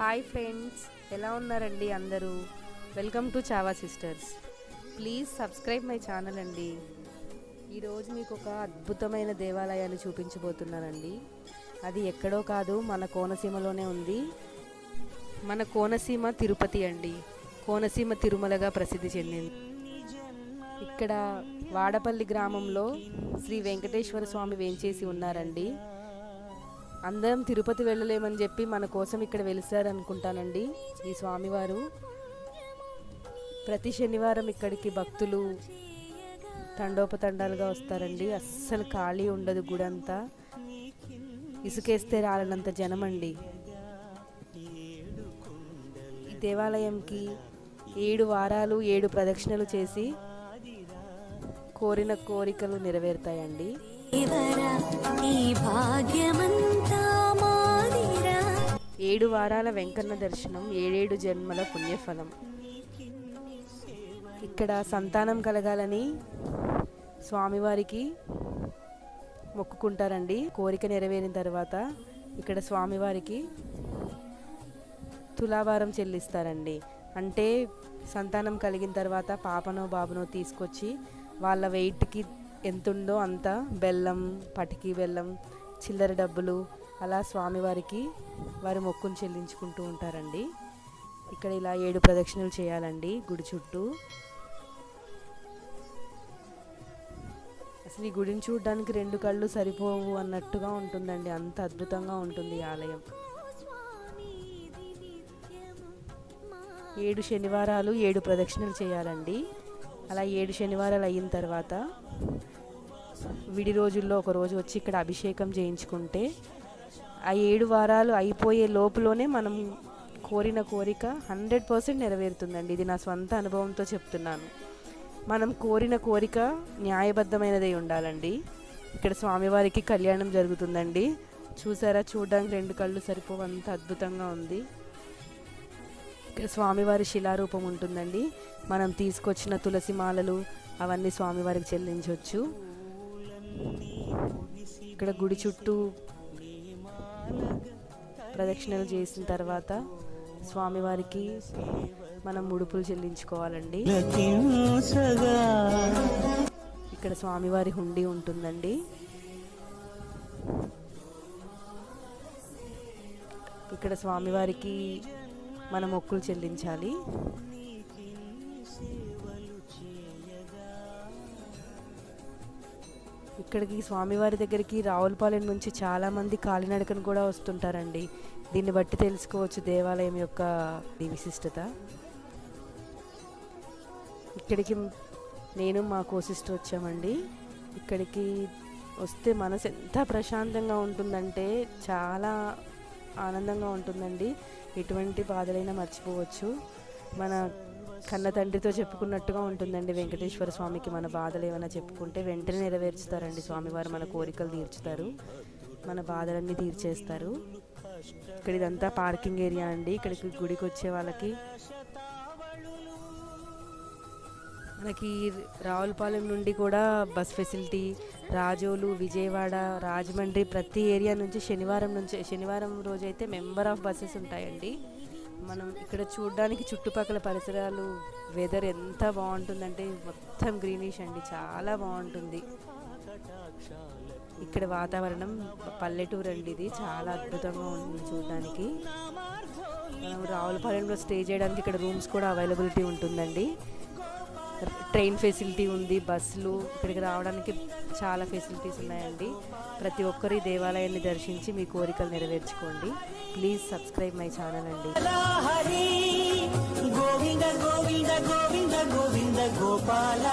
Hi friends ఎలా ఉన్నారండి అందరూ? Welcome to Chava sisters please subscribe my channel అండి. ఈరోజు మీకు ఒక అద్భుతమైన దేవాలయాన్ని చూపించబోతున్నానండి. అది ఎక్కడో కాదు మన కోనసీమలోనే ఉంది. మన కోనసీమ తిరుపతి అండి. కోనసీమ తిరుమలగా ప్రసిద్ధి చెందింది. ఇక్కడ వాడపల్లి గ్రామంలో శ్రీ వెంకటేశ్వర స్వామి వేంచేసి ఉన్నారండి. అందరం తిరుపతి వెళ్ళలేమని చెప్పి మన కోసం ఇక్కడ వెలిసారు అనుకుంటానండి ఈ స్వామివారు. ప్రతి శనివారం ఇక్కడికి భక్తులు తండోపతండాలుగా వస్తారండి. అస్సలు ఖాళీ ఉండదు గుడి అంతా ఇసుకేస్తే రాలనంత జనం అండి ఈ దేవాలయంకి ఏడు వారాలు ఏడు ప్రదక్షిణలు చేసి కోరిన కోరికలు నెరవేరుతాయండి. దేవరా ఈ భాగ్యమంతా మాదిరా. ఏడు వారాల వెంకన్న దర్శనం ఏడేడు జన్మల పుణ్యఫలం. ఇక్కడ సంతానం కలగాలని స్వామివారికి మొక్కుకుంటారండి. కోరిక నెరవేరిన తర్వాత ఇక్కడ స్వామివారికి తులాభారం చెల్లిస్తారండి. అంటే సంతానం కలిగిన తర్వాత పాపనో బాబునో తీసుకొచ్చి వాళ్ళ వెయిట్కి ఎంత ఉందో అంత బెల్లం పటికి బెల్లం చిల్లర డబ్బులు అలా స్వామివారికి వారి మొక్కును చెల్లించుకుంటూ ఉంటారండి. ఇక్కడ ఇలా ఏడు ప్రదక్షిణలు చేయాలండి గుడి చుట్టూ. అసలు ఈ గుడిని చూడడానికి రెండు కళ్ళు సరిపోవు అన్నట్టుగా ఉంటుందండి. అంత అద్భుతంగా ఉంటుంది ఈ ఆలయం. ఏడు శనివారాలు ఏడు ప్రదక్షిణలు చేయాలండి. అలా ఏడు శనివారాలు అయిన తర్వాత విడి రోజుల్లో ఒక రోజు వచ్చి ఇక్కడ అభిషేకం చేయించుకుంటే ఆ ఏడు వారాలు అయిపోయే లోపులోనే మనం కోరిన కోరిక హండ్రెడ్ పర్సెంట్ నెరవేరుతుందండి. ఇది నా స్వంత అనుభవంతో చెప్తున్నాను. మనం కోరిన కోరిక న్యాయబద్ధమైనదై ఉండాలండి. ఇక్కడ స్వామివారికి కళ్యాణం జరుగుతుందండి. చూసారా? చూడడానికి రెండు కళ్ళు సరిపోవంత అద్భుతంగా ఉంది. ఇక్కడ స్వామివారి శిలారూపం ఉంటుందండి. మనం తీసుకొచ్చిన తులసి మాలలు అవన్నీ స్వామివారికి చెల్లించవచ్చు ఇక్కడ గుడి చుట్టూ ప్రదక్షిణలు చేసిన తర్వాత స్వామివారికి మనం ముడుపులు చెల్లించుకోవాలండి. ఇక్కడ స్వామివారి హుండీ ఉంటుందండి. ఇక్కడ స్వామివారికి మన మొక్కులు చెల్లించాలి. ఇక్కడికి స్వామివారి దగ్గరికి రావులపాలెం నుంచి చాలామంది కాలినడకను కూడా వస్తుంటారండి. దీన్ని బట్టి తెలుసుకోవచ్చు దేవాలయం యొక్క విశిష్టత. ఇక్కడికి నేను మా కో సిస్టర్ వచ్చామండి. ఇక్కడికి వస్తే మనసు ఎంత ప్రశాంతంగా ఉంటుందంటే చాలా ఆనందంగా ఉంటుందండి. ఎటువంటి బాధలైనా మర్చిపోవచ్చు. మన కన్న తండ్రితో చెప్పుకున్నట్టుగా ఉంటుందండి వెంకటేశ్వర స్వామికి. మన బాధలు ఏమైనా చెప్పుకుంటే వెంటనే నెరవేర్చుతారండి స్వామివారు మన కోరికలు తీర్చుతారు. మన బాధలన్నీ తీర్చేస్తారు. ఇక్కడ ఇదంతా పార్కింగ్ ఏరియా అండి. ఇక్కడికి గుడికి వచ్చే వాళ్ళకి మనకి రావులపాలెం నుండి కూడా బస్ ఫెసిలిటీ రాజోలు విజయవాడ రాజమండ్రి ప్రతి ఏరియా నుంచి శనివారం నుంచి శనివారం రోజు అయితే మెంబర్ ఆఫ్ బస్సెస్ ఉంటాయండి. మనం ఇక్కడ చూడడానికి చుట్టుపక్కల పరిసరాలు వెదర్ ఎంత బాగుంటుందంటే మొత్తం గ్రీనిష్ అండి చాలా బాగుంటుంది. ఇక్కడ వాతావరణం పల్లెటూరు అండి ఇది చాలా అద్భుతంగా ఉంటుంది చూడడానికి. మనం రావులపాలెంలో స్టే చేయడానికి ఇక్కడ రూమ్స్ కూడా అవైలబిలిటీ ఉంటుందండి. ట్రైన్ ఫెసిలిటీ ఉంది బస్సులు ఇక్కడికి రావడానికి చాలా ఫెసిలిటీస్ ఉన్నాయండి. ప్రతి ఒక్కరు ఈ దేవాలయాన్ని దర్శించి మీ కోరికలు నెరవేర్చుకోండి. ప్లీజ్ సబ్స్క్రైబ్ మై ఛానల్ అండి. గోవింద గోవింద గోవింద గోవింద గోపాల.